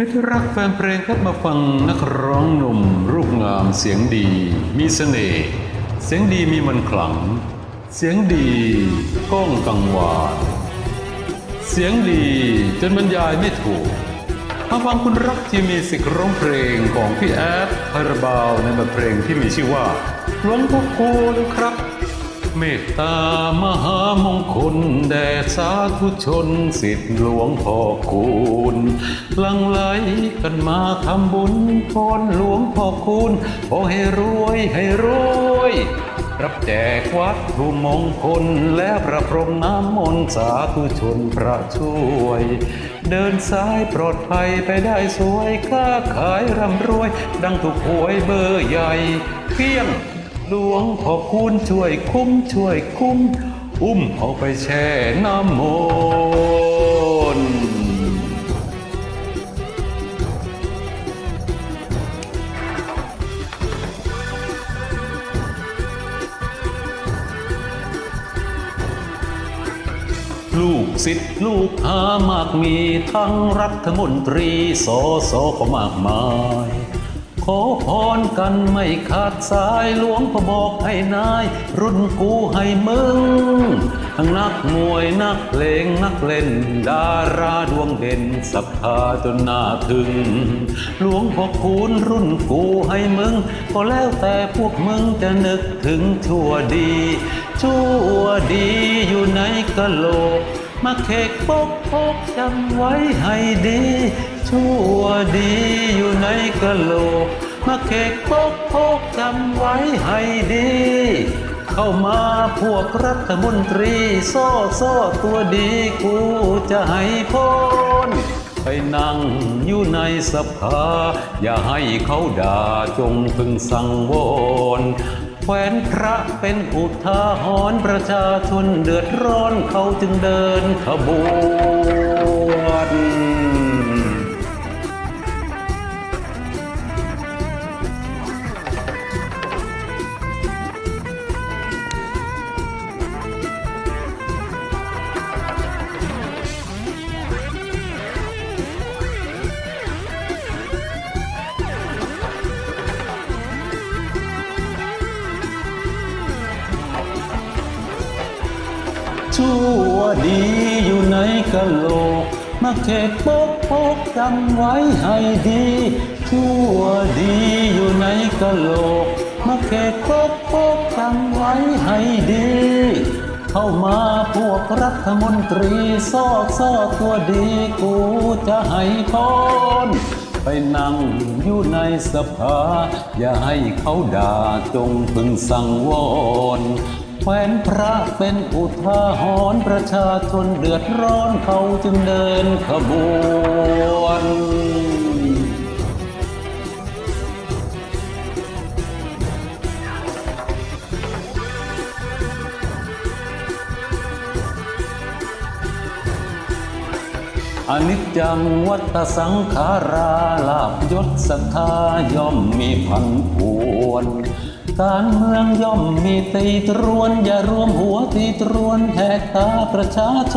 มิตรรักแฟนเพลงครับมาฟังนักร้องหนุ่ม รูปงามเสียงดี มีเสน่ห์เสียงดีมีมันขลัง เสียงดีก้องกังวานเสียงดีจนบรรยายไม่ถูกมาฟังคุณรักที่มีสิทธิ์ร้องเพลงของพี่แอดคาราบาวในบทเพลงที่มีชื่อว่าหลวงพ่อคูณครับ เมตตามหามงคลแด่สาธุชนสิทธิหลวงพ่อคูณลังไหลกันมาทำบุญพรหลวงพ่อคูณขอให้รวยให้รวย รับแจกวัตถุมงคลและประพรมน้ำมนต์สาธุชนพระช่วย เดินสายปลอดภัยไปได้สวยค้าขายร่ำรวย ดังถูกหวยเบอร์ใหญ่เพียง หลวงพ่อคูณช่วยคุ้มช่วยคุ้ม อุ้มเอาไปแช่น้ำมนต์ลูกศิษย์ลูกหามากมีทั้งรัฐมนตรีสอสอก็มากมาย ขอพรกันไม่ขาดสายหลวงพ่อบอกให้นาย รุ่นกูให้มึง ทั้งนักมวยนักเพลงนักเล่น ดาราดวงเด่นศรัทธาจนน่าถึง หลวงพ่อคูณรุ่นกูให้มึง ก็แล้วแต่พวกมึงจะนึกถึงชั่วดี ชั่วดีอยู่ในกะโหลก มาเขกปกพกจำไว้ให้ดี ชั่วดีอยู่ในกะโหลก มาเขกปกพกจำไว้ให้ดี เข้ามาพวกรัฐมนตรีซ่อซ่อตัวดีกูจะให้พ้นไปนั่งอยู่ในสภา อย่าให้เขาด่าจงพึงสังวร แขวนพระเป็นอุทาหรณ์ประชาชนเดือดร้อนเขาจึงเดินขบวน ชั่วดีอยู่ในกะโหลก มาเขกปกพกจำไว้ให้ดี ชั่วดีอยู่ในกะโหลก มาเขกปกพกจำไว้ให้ดี เข้ามาพวกรัฐมนตรีซอกซอกตัวดีกูจะให้พรไปนั่งอยู่ในสภา อย่าให้เขาด่าจงพึงสั่งวอ แควนพระเป็นอุทาหรณ์ประชาชนเดือดร้อนเขาจึงเดินขบวน อนิจจังวัฏสังขาราลาบยศศรัทธาย่อมมีพันพวนการเมืองย่อมมีตีตรวน อย่ารวมหัวตีตรวนแหกตาประชาช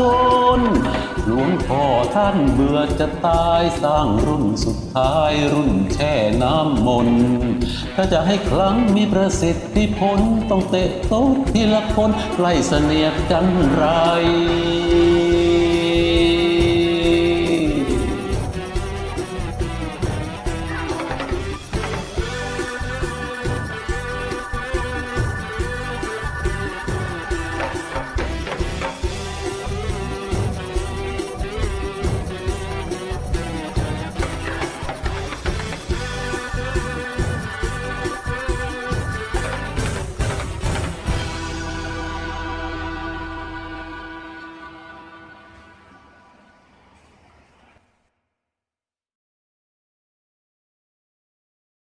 น หลวงพ่อท่านเบื่อจะตายสร้างรุ่นสุดท้ายรุ่นแช่น้ำมนถ้าจะให้ครั้งมีประสิทธิผล ต้องเตะโต๊ะทีละคนไล่เสนียดกันไร